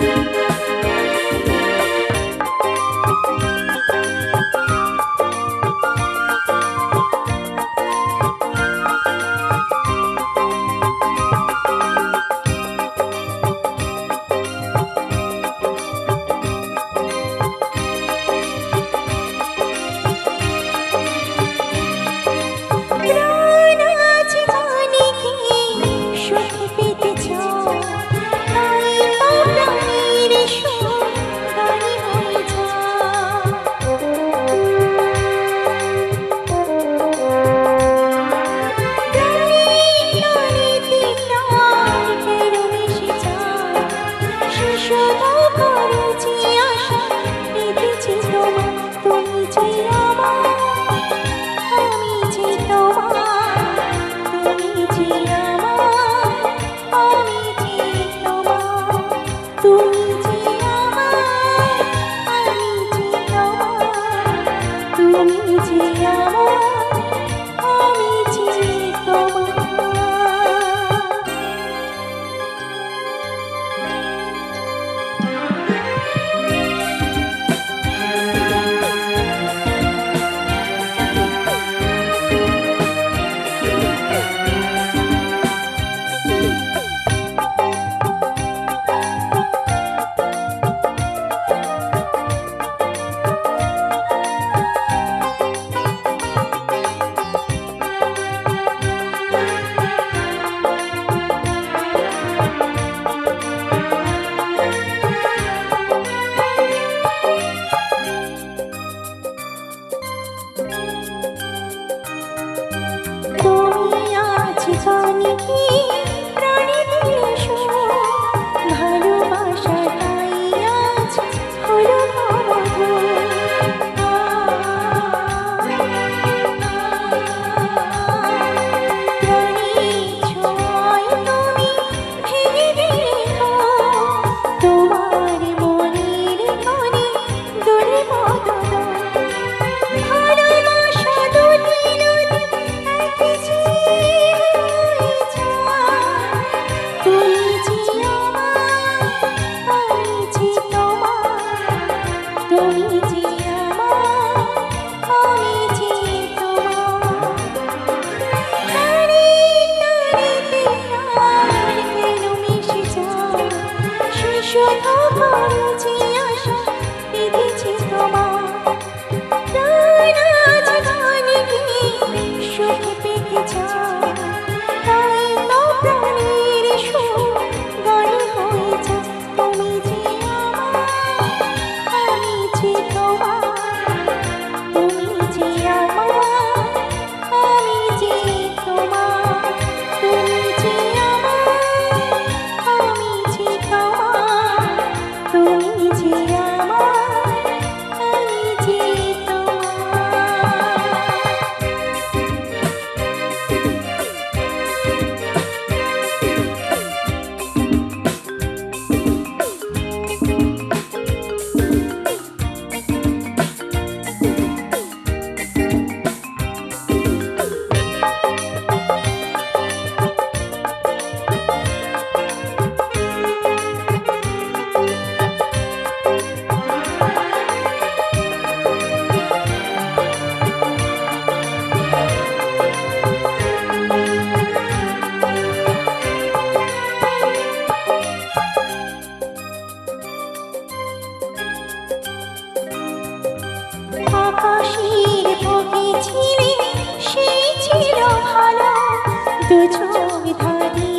Thank you. যে আমার জানি Yeah. ছিলে সেই ছিল ভালো। দু ধরে